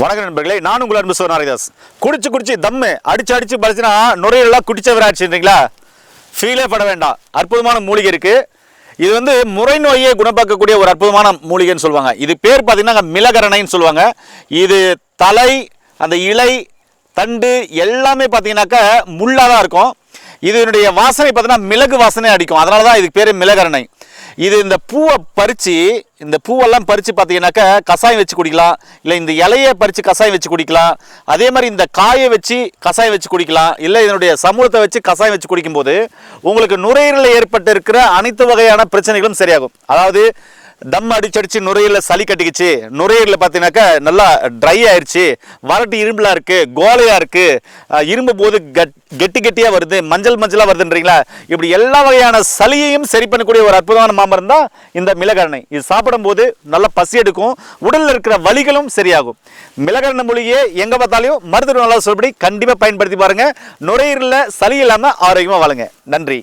வணக்கம் நண்பர்களே நான் உங்கள் அன்பு சோனாரிதாஸ். குடிச்சு குடிச்சு தம்மு அடிச்சு அடிச்சு பறிச்சுனா நுரையெல்லாம் குடிச்சவராச்சுன்றீங்களா ஃபீலே பட வேண்டாம். அற்புதமான மூலிகை இருக்கு. இது வந்து முறை நோயை குணப்பாக்கக்கூடிய ஒரு அற்புதமான மூலிகைன்னு சொல்லுவாங்க. இது பேர் பார்த்தீங்கன்னா மிளகரணைன்னு சொல்லுவாங்க. இது தலை அந்த இலை தண்டு எல்லாமே பார்த்தீங்கன்னாக்கா முள்ளாக தான் இருக்கும் இதனுடைய வாசனை பார்த்தீங்கன்னா மிளகு வாசனை அடிக்கும். அதனால தான் இதுக்கு பேர் மிளகரணை. இது இந்த பூவை பறித்து இந்த பூவெல்லாம் பறித்து பார்த்தீங்கன்னாக்கா கஷாயம் வச்சு குடிக்கலாம். இல்லை இந்த இலையை பறித்து கஷாயம் வச்சு குடிக்கலாம். அதே மாதிரி இந்த காயை வச்சு கஷாயம் வச்சு குடிக்கலாம். இல்லை இதனுடைய சமூகத்தை வச்சு கஷாயம் வச்சு குடிக்கும்போது உங்களுக்கு நுரையீரலில் ஏற்பட்டு இருக்கிற அனைத்து வகையான பிரச்சனைகளும் சரியாகும். அதாவது தம் அடிச்சடிச்சு நுரையீரல சளி கட்டிக்கிச்சு. நுரையீரல பார்த்தீங்கன்னாக்கா நல்லா ட்ரை ஆயிடுச்சு வறட்டு இரும்பலாக இருக்குது கோலையாக இருக்குது இரும்பு போது கட் கெட்டி கெட்டியாக வருது மஞ்சள் மஞ்சளாக வருதுன்றீங்களா? இப்படி எல்லா வகையான சளியையும் சரி பண்ணக்கூடிய ஒரு அற்புதமான மாமரம் தான் இந்த மிளகரணை. இது சாப்பிடும்போது நல்லா பசி எடுக்கும் உடலில் இருக்கிற வலிகளும் சரியாகும். மிளகரணை மூலிகையே எங்கே பார்த்தாலையும் மருத்துவ நல்லா சொல்படி கண்டிப்பாக பயன்படுத்தி பாருங்கள் நுரையீரலில் சளி இல்லாமல் ஆரோக்கியமாக வாழுங்க. நன்றி.